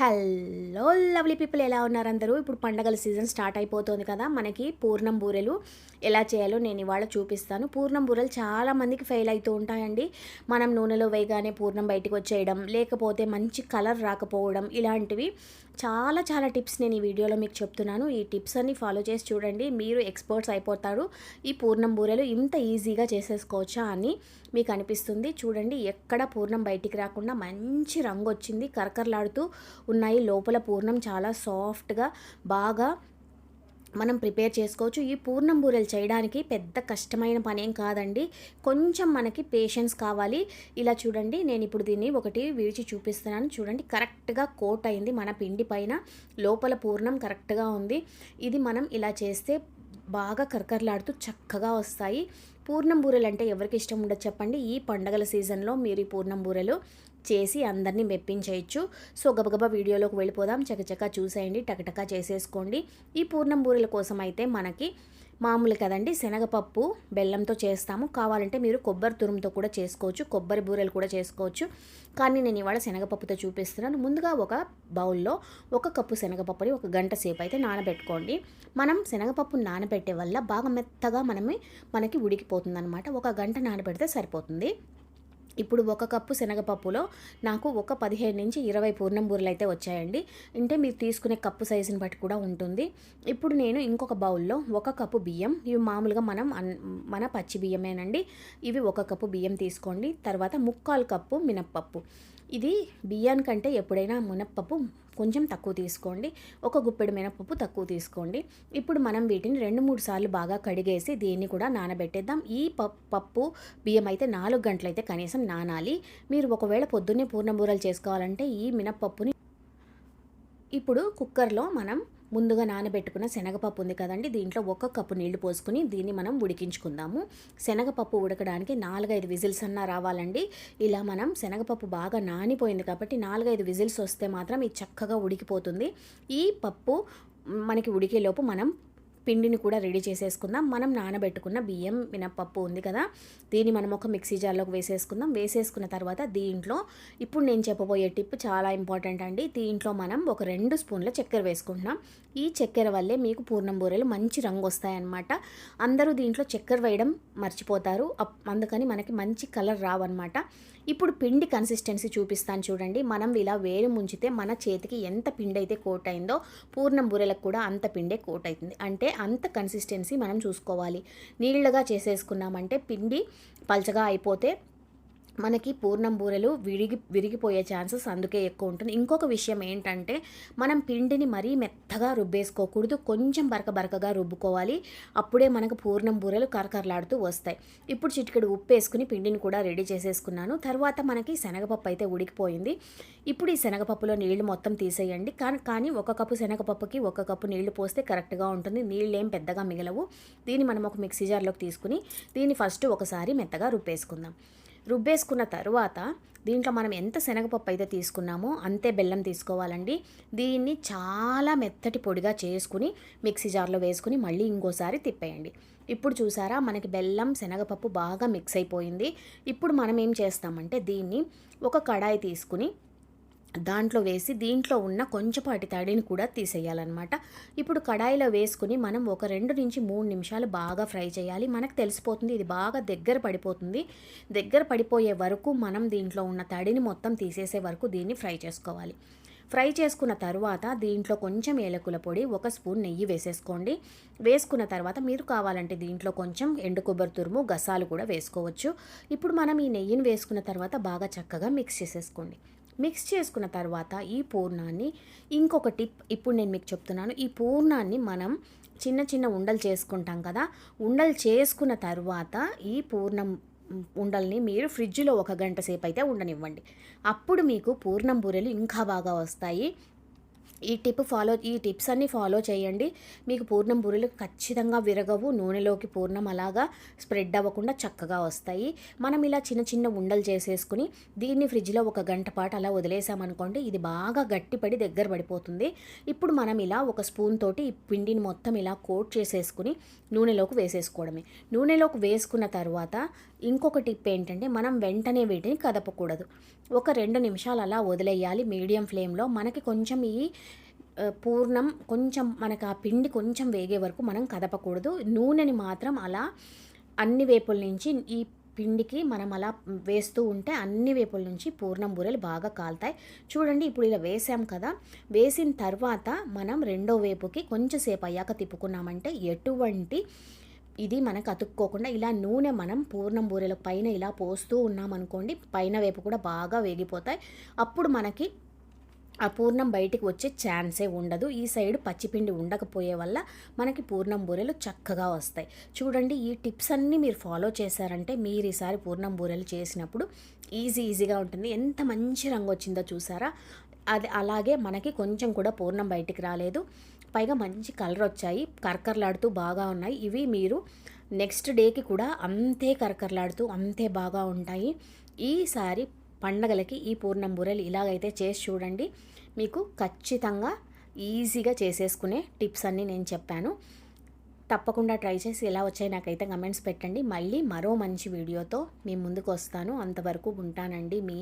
Hello lovely people ఎలా ఉన్నారు అందరూ? ఇప్పుడు పండగల సీజన్ స్టార్ట్ అయిపోతుంది కదా మనకి పూర్ణం బూరెలు ఎలా చేయాలో నేను ఇవాళ చూపిస్తాను. పూర్ణం బూరెలు చాలా మందికి ఫెయిల్ అవుతూ ఉంటాయండి. మనం నూనెలో వేయగానే పూర్ణం బయటకు వచ్చేయడం లేకపోతే మంచి కలర్ రాకపోవడం ఇలాంటివి చాలా చాలా టిప్స్ నేను ఈ వీడియోలో మీకు చెప్తున్నాను. ఈ టిప్స్ అన్ని ఫాలో చేసి చూడండి మీరు ఎక్స్పర్ట్స్ అయిపోతారు. ఈ పూర్ణం బూరెలు ఇంత ఈజీగా చేసేసుకోవచ్చా అని మీకు అనిపిస్తుంది. చూడండి ఎక్కడ పూర్ణం బయటికి రాకుండా మంచి రంగు వచ్చింది. కరకరలాడుతూ ఉన్నాయి. లోపల పూర్ణం చాలా సాఫ్ట్గా బాగా మనం ప్రిపేర్ చేసుకోవచ్చు. ఈ పూర్ణం బూరెలు చేయడానికి పెద్ద కష్టమైన పని ఏం కాదండి. కొంచెం మనకి పేషెన్స్ కావాలి. ఇలా చూడండి. నేను ఇప్పుడు దీన్ని ఒకటి విడిచి చూపిస్తున్నాను. చూడండి. కరెక్ట్గా కోట్ అయింది మన పిండి పైన. లోపల పూర్ణం కరెక్ట్గా ఉంది. ఇది మనం ఇలా చేస్తే బాగా కరకరలాడుతూ చక్కగా వస్తాయి. పూర్ణం బూరెలు అంటే ఎవరికి ఇష్టం ఉండదు చెప్పండి. ఈ పండగల సీజన్లో మీరు ఈ పూర్ణం బూరెలు చేసి అందరినీ మెప్పించేయచ్చు. సో గబగబా వీడియోలోకి వెళ్ళిపోదాం. చకచకా చూసేయండి. టకటకా చేసేసుకోండి. ఈ పూర్ణం బూరెల కోసం అయితే మనకి మామూలు కదండి శనగపప్పు బెల్లంతో చేస్తాము. కావాలంటే మీరు కొబ్బరి తురుముతో కూడా చేసుకోవచ్చు. కొబ్బరి బూరెలు కూడా చేసుకోవచ్చు. కానీ నేను ఇవాళ శనగపప్పుతో చూపిస్తున్నాను. ముందుగా ఒక బౌల్లో ఒక కప్పు శనగపప్పుని ఒక గంట సేపు అయితే నానబెట్టుకోండి. మనం శనగపప్పు నానబెట్టే వల్ల బాగా మెత్తగా మనమే మనకి ఉడికిపోతుంది అనమాట ఒక గంట నానబెడితే సరిపోతుంది. ఇప్పుడు ఒక కప్పు శనగపప్పులో నాకు ఒక పదిహేను నుంచి ఇరవై పూర్ణం బూరెలు అయితే వచ్చాయండి. అంటే మీరు తీసుకునే కప్పు సైజుని బట్టి కూడా ఉంటుంది. ఇప్పుడు నేను ఇంకొక బౌల్లో ఒక కప్పు బియ్యం. ఇవి మామూలుగా మనం మన పచ్చి బియ్యమేనండి. ఇవి ఒక కప్పు బియ్యం తీసుకోండి. తర్వాత ముక్కాలు కప్పు మినప్పప్పు. ఇది బియ్యానికంటే ఎప్పుడైనా మినప్పప్పు కొంచెం తక్కువ తీసుకోండి. ఒక గుప్పెడు మినపప్పు తక్కువ తీసుకోండి. ఇప్పుడు మనం వీటిని రెండు మూడు సార్లు బాగా కడిగేసి దీన్ని కూడా నానబెట్టేద్దాం. ఈ పప్పు బియ్యం అయితే నాలుగు గంటలైతే కనీసం నానాలి. మీరు ఒకవేళ పొద్దున్నే పూర్ణబూరలు చేసుకోవాలంటే ఈ మినపప్పుని ఇప్పుడు కుక్కర్లో మనం ముందుగా నానబెట్టుకున్న శనగపప్పు ఉంది కదండి దీంట్లో ఒక కప్పు నీళ్ళు పోసుకుని దీన్ని మనం ఉడికించుకుందాము. శనగపప్పు ఉడకడానికి నాలుగైదు విజిల్స్ అన్నా రావాలండి. ఇలా మనం శనగపప్పు బాగా నానిపోయింది కాబట్టి నాలుగైదు విజిల్స్ వస్తే మాత్రం ఇది చక్కగా ఉడికిపోతుంది. ఈ పప్పు మనకి ఉడికేలోపు మనం పిండిని కూడా రెడీ చేసేసుకుందాం. మనం నానబెట్టుకున్న బియ్యం మినప్పప్పు ఉంది కదా దీన్ని మనం ఒక మిక్సీ జార్లోకి వేసేసుకుందాం. వేసేసుకున్న తర్వాత దీంట్లో ఇప్పుడు నేను చెప్పబోయే టిప్ చాలా ఇంపార్టెంట్ అండి. దీంట్లో మనం ఒక రెండు స్పూన్ల చక్కెర వేసుకుంటున్నాం. ఈ చక్కెర వల్లే మీకు పూర్ణం బూరెలు మంచి రంగు వస్తాయన్నమాట. అందరూ దీంట్లో చక్కెర వేయడం మర్చిపోతారు. అందుకని మనకి మంచి కలర్ రావన్నమాట. ఇప్పుడు పిండి కన్సిస్టెన్సీ చూపిస్తాను చూడండి. మనం ఇలా వేరు ముంచితే మన చేతికి ఎంత పిండి అయితే కోట్ అయిందో పూర్ణం బూరెలకు కూడా అంత పిండే కోట్ అవుతుంది. అంటే అంత కన్సిస్టెన్సీ మనం చూసుకోవాలి. నీళ్ళగా చేసేసుకున్నామంటే పిండి పల్చగా అయిపోతే మనకి పూర్ణం బూరెలు విరిగి విరిగిపోయే ఛాన్సెస్ అందుకే ఎక్కువ ఉంటుంది. ఇంకొక విషయం ఏంటంటే మనం పిండిని మరీ మెత్తగా రుబ్బేసుకోకూడదు. కొంచెం బరక బరకగా రుబ్బుకోవాలి. అప్పుడే మనకు పూర్ణం బూరెలు కరకరలాడుతూ వస్తాయి. ఇప్పుడు చిటికెడు ఉప్పు వేసుకుని పిండిని కూడా రెడీ చేసేసుకున్నాను. తర్వాత మనకి శనగపప్పు అయితే ఉడికిపోయింది. ఇప్పుడు ఈ శనగపప్పులో నీళ్ళు మొత్తం తీసేయండి. కానీ కానీ ఒక కప్పు శనగపప్పుకి ఒక కప్పు నీళ్ళు పోస్తే కరెక్ట్గా ఉంటుంది. నీళ్ళు ఏం పెద్దగా మిగలవు. దీన్ని మనం ఒక మిక్సీ జార్లోకి తీసుకుని దీన్ని ఫస్ట్ ఒకసారి మెత్తగా రుబ్బేసుకుందాం. రుబ్బేసుకున్న తర్వాత దీంట్లో మనం ఎంత శనగపప్పు అయితే తీసుకున్నామో అంతే బెల్లం తీసుకోవాలండి. దీన్ని చాలా మెత్తటి పొడిగా చేసుకుని మిక్సీ జార్లో వేసుకుని మళ్ళీ ఇంకోసారి తిప్పేయండి. ఇప్పుడు చూసారా మనకి బెల్లం శనగపప్పు బాగా మిక్స్ అయిపోయింది. ఇప్పుడు మనం ఏం చేస్తామంటే దీన్ని ఒక కడాయి తీసుకుని దాంట్లో వేసి దీంట్లో ఉన్న కొంచెపాటి తడిని కూడా తీసేయాలన్నమాట. ఇప్పుడు కడాయిలో వేసుకుని మనం ఒక రెండు నుంచి మూడు నిమిషాలు బాగా ఫ్రై చేయాలి. మనకు తెలిసిపోతుంది ఇది బాగా దగ్గర పడిపోతుంది. దగ్గర పడిపోయే వరకు మనం దీంట్లో ఉన్న తడిని మొత్తం తీసేసే వరకు దీన్ని ఫ్రై చేసుకోవాలి. ఫ్రై చేసుకున్న తర్వాత దీంట్లో కొంచెం ఏలకుల పొడి ఒక స్పూన్ నెయ్యి వేసేసుకోండి. వేసుకున్న తర్వాత మీరు కావాలంటే దీంట్లో కొంచెం ఎండు కొబ్బరి తురుము గసాలు కూడా వేసుకోవచ్చు. ఇప్పుడు మనం ఈ నెయ్యిని వేసుకున్న తర్వాత బాగా చక్కగా మిక్స్ చేసేసుకోండి. మిక్స్ చేసుకున్న తర్వాత ఈ పూర్ణాన్ని ఇంకొక టిప్ ఇప్పుడు నేను మీకు చెప్తున్నాను. ఈ పూర్ణాన్ని మనం చిన్న చిన్న ఉండలు చేసుకుంటాం కదా ఉండలు చేసుకున్న తర్వాత ఈ పూర్ణం ఉండల్ని మీరు ఫ్రిడ్జ్లో ఒక గంట సేపు అయితే ఉండనివ్వండి. అప్పుడు మీకు పూర్ణం బూరెలు ఇంకా బాగా వస్తాయి. ఈ టిప్ ఫాలో ఈ టిప్స్ అన్నీ ఫాలో చేయండి. మీకు పూర్ణం బూరెలు ఖచ్చితంగా విరగవు. నూనెలోకి పూర్ణం అలాగా స్ప్రెడ్ అవ్వకుండా చక్కగా వస్తాయి. మనం ఇలా చిన్న చిన్న ఉండలు చేసేసుకుని దీన్ని ఫ్రిడ్జ్లో ఒక గంట పాటు అలా వదిలేసామనుకోండి ఇది బాగా గట్టిపడి దగ్గర పడిపోతుంది. ఇప్పుడు మనం ఇలా ఒక స్పూన్ తోటి ఈ పిండిని మొత్తం ఇలా కోట్ చేసేసుకుని నూనెలోకి వేసేసుకోవడమే. నూనెలోకి వేసుకున్న తర్వాత ఇంకొక టిప్ ఏంటంటే మనం వెంటనే వీటిని కదపకూడదు. ఒక రెండు నిమిషాలు అలా వదిలేయాలి. మీడియం ఫ్లేమ్లో మనకి కొంచెం ఈ పూర్ణం కొంచెం మనకు ఆ పిండి కొంచెం వేగే వరకు మనం కదపకూడదు. నూనెని మాత్రం అలా అన్ని వైపుల నుంచి ఈ పిండికి మనం అలా వేస్తూ ఉంటే అన్ని వైపుల నుంచి పూర్ణం బూరెలు బాగా కాలుతాయి. చూడండి ఇప్పుడు ఇలా వేసాం కదా. వేసిన తర్వాత మనం రెండో వైపుకి కొంచెం సేపు అయ్యాక తిప్పుకున్నామంటే ఎటువంటి ఇది మనకు అతుక్కోకుండా ఇలా నూనె మనం పూర్ణం బూరెల పైన ఇలా పోస్తూ ఉన్నామనుకోండి పైన వైపు కూడా బాగా వేగిపోతాయి. అప్పుడు మనకి ఆ పూర్ణం బయటికి వచ్చే ఛాన్సే ఉండదు. ఈ సైడ్ పచ్చిపిండి ఉండకపోయే వల్ల మనకి పూర్ణం బూరెలు చక్కగా వస్తాయి. చూడండి ఈ టిప్స్ అన్నీ మీరు ఫాలో చేశారంటే మీరు ఈసారి పూర్ణం బూరెలు చేసినప్పుడు ఈజీ ఈజీగా ఉంటుంది. ఎంత మంచి రంగు వచ్చిందో చూసారా? అది అలాగే మనకి కొంచెం కూడా పూర్ణం బయటికి రాలేదు. పైగా మంచి కలర్ వచ్చాయి. కరకరలాడుతూ బాగా ఉన్నాయి. ఇవి మీరు నెక్స్ట్ డేకి కూడా అంతే కరకరలాడుతూ అంతే బాగా ఉంటాయి. ఈసారి పండగలకి ఈ పూర్ణం బూరెలు ఇలాగైతే చేసి చూడండి. మీకు ఖచ్చితంగా ఈజీగా చేసేసుకునే టిప్స్ అన్నీ నేను చెప్పాను. తప్పకుండా ట్రై చేసి ఎలా వచ్చాయి నాకైతే కమెంట్స్ పెట్టండి. మళ్ళీ మరో మంచి వీడియోతో మీ ముందుకు వస్తాను. అంతవరకు ఉంటానండి మీ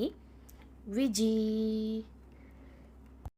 విజీ.